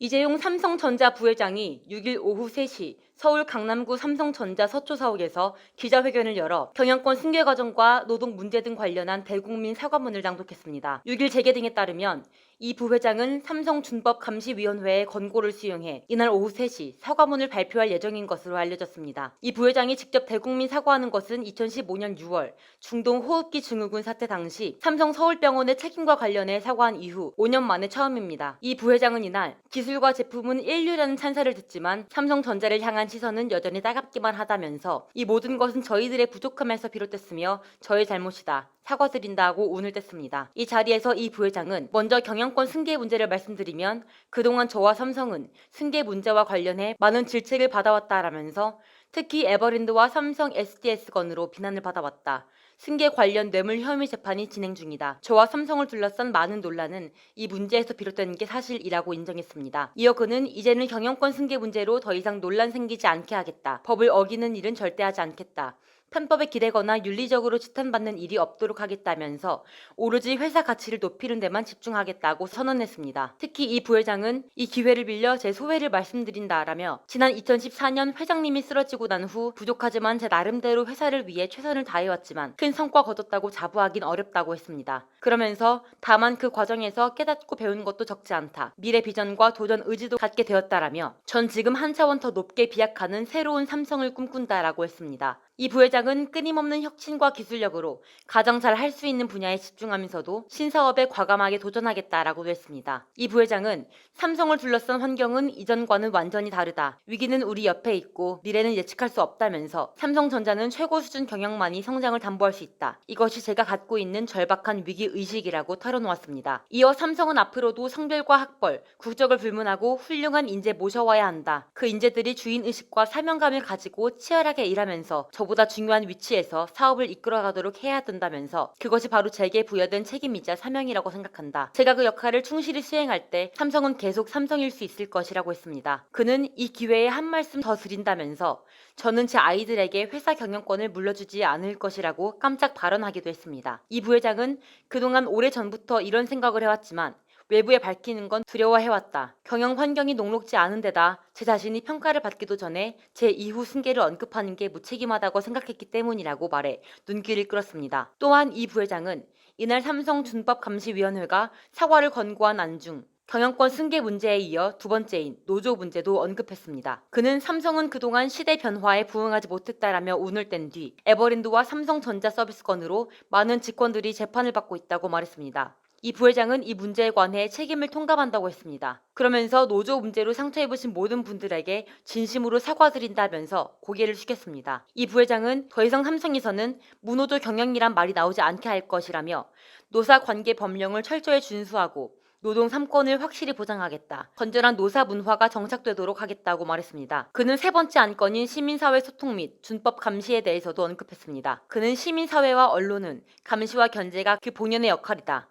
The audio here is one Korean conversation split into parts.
이재용 삼성전자 부회장이 6일 오후 3시 서울 강남구 삼성전자 서초사옥에서 기자회견을 열어 경영권 승계 과정과 노동 문제 등 관련한 대국민 사과문을 낭독했습니다. 6일 재개 등에 따르면 이 부회장은 삼성준법감시위원회의 권고를 수용해 이날 오후 3시 사과문을 발표할 예정인 것으로 알려졌습니다. 이 부회장이 직접 대국민 사과하는 것은 2015년 6월 중동 호흡기 증후군 사태 당시 삼성 서울병원의 책임과 관련해 사과한 이후 5년 만에 처음입니다. 이 부회장은 이날 기술과 제품은 인류라는 찬사를 듣지만 삼성전자를 향한 시선은 여전히 따갑기만 하다면서 이 모든 것은 저희들의 부족함에서 비롯됐으며 저의 잘못이다. 사과드린다고 운을 뗐습니다. 이 자리에서 이 부회장은 먼저 경영권 승계 문제를 말씀드리면 그동안 저와 삼성은 승계 문제와 관련해 많은 질책을 받아왔다라면서 특히 에버랜드와 삼성 SDS 건으로 비난을 받아왔다. 승계 관련 뇌물 혐의 재판이 진행 중이다. 저와 삼성을 둘러싼 많은 논란은 이 문제에서 비롯된 게 사실이라고 인정했습니다. 이어 그는 이제는 경영권 승계 문제로 더 이상 논란 생기지 않게 하겠다. 법을 어기는 일은 절대 하지 않겠다. 편법에 기대거나 윤리적으로 지탄받는 일이 없도록 하겠다면서 오로지 회사 가치를 높이는 데만 집중하겠다고 선언했습니다. 특히 이 부회장은 이 기회를 빌려 제 소회를 말씀드린다라며 지난 2014년 회장님이 쓰러지고 난 후 부족하지만 제 나름대로 회사를 위해 최선을 다해왔지만 큰 성과 거뒀다고 자부하긴 어렵다고 했습니다. 그러면서 다만 그 과정에서 깨닫고 배운 것도 적지 않다. 미래 비전과 도전 의지도 갖게 되었다라며 전 지금 한 차원 더 높게 비약하는 새로운 삼성을 꿈꾼다라고 했습니다. 이 부회장은 끊임없는 혁신과 기술력으로 가장 잘 할 수 있는 분야에 집중하면서도 신사업에 과감하게 도전하겠다라고도 했습니다. 이 부회장은 삼성을 둘러싼 환경은 이전과는 완전히 다르다. 위기는 우리 옆에 있고 미래는 예측할 수 없다면서 삼성전자는 최고 수준 경영만이 성장을 담보할 수 있다. 이것이 제가 갖고 있는 절박한 위기 의식이라고 털어놓았습니다. 이어 삼성은 앞으로도 성별과 학벌, 국적을 불문하고 훌륭한 인재 모셔와야 한다. 그 인재들이 주인 의식과 사명감을 가지고 치열하게 일하면서 저 보다 중요한 위치에서 사업을 이끌어가도록 해야 된다면서 그것이 바로 제게 부여된 책임이자 사명이라고 생각한다. 제가 그 역할을 충실히 수행할 때 삼성은 계속 삼성일 수 있을 것이라고 했습니다. 그는 이 기회에 한 말씀 더 드린다면서 저는 제 아이들에게 회사 경영권을 물려주지 않을 것이라고 깜짝 발언하기도 했습니다. 이 부회장은 그동안 오래 전부터 이런 생각을 해왔지만 외부에 밝히는 건 두려워해왔다. 경영 환경이 녹록지 않은 데다 제 자신이 평가를 받기도 전에 제 이후 승계를 언급하는 게 무책임하다고 생각했기 때문이라고 말해 눈길을 끌었습니다. 또한 이 부회장은 이날 삼성 준법 감시위원회가 사과를 권고한 안중 경영권 승계 문제에 이어 두 번째인 노조 문제도 언급했습니다. 그는 삼성은 그동안 시대 변화에 부응하지 못했다라며 운을 뗀 뒤 에버랜드와 삼성전자 서비스 건으로 많은 직원들이 재판을 받고 있다고 말했습니다. 이 부회장은 이 문제에 관해 책임을 통감한다고 했습니다. 그러면서 노조 문제로 상처입으신 모든 분들에게 진심으로 사과드린다면서 고개를 숙였습니다. 이 부회장은 더 이상 삼성에서는 무노조 경영이란 말이 나오지 않게 할 것이라며 노사 관계 법령을 철저히 준수하고 노동 3권을 확실히 보장하겠다. 건전한 노사 문화가 정착되도록 하겠다고 말했습니다. 그는 세 번째 안건인 시민사회 소통 및 준법 감시에 대해서도 언급했습니다. 그는 시민사회와 언론은 감시와 견제가 그 본연의 역할이다.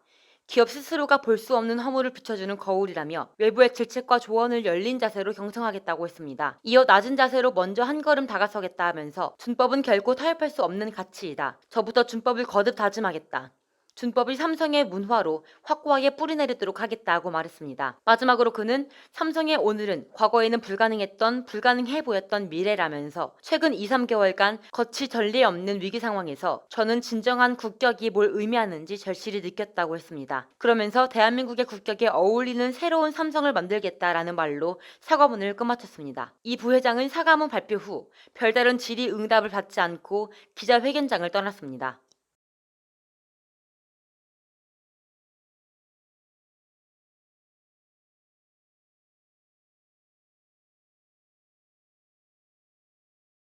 기업 스스로가 볼 수 없는 허물을 비춰주는 거울이라며 외부의 질책과 조언을 열린 자세로 경청하겠다고 했습니다. 이어 낮은 자세로 먼저 한 걸음 다가서겠다 하면서 준법은 결코 타협할 수 없는 가치이다. 저부터 준법을 거듭 다짐하겠다. 준법이 삼성의 문화로 확고하게 뿌리내리도록 하겠다고 말했습니다. 마지막으로 그는 삼성의 오늘은 과거에는 불가능했던 불가능해 보였던 미래라면서 최근 2, 3개월간 거치 전례 없는 위기 상황에서 저는 진정한 국격이 뭘 의미하는지 절실히 느꼈다고 했습니다. 그러면서 대한민국의 국격에 어울리는 새로운 삼성을 만들겠다라는 말로 사과문을 끝마쳤습니다. 이 부회장은 사과문 발표 후 별다른 질의 응답을 받지 않고 기자회견장을 떠났습니다.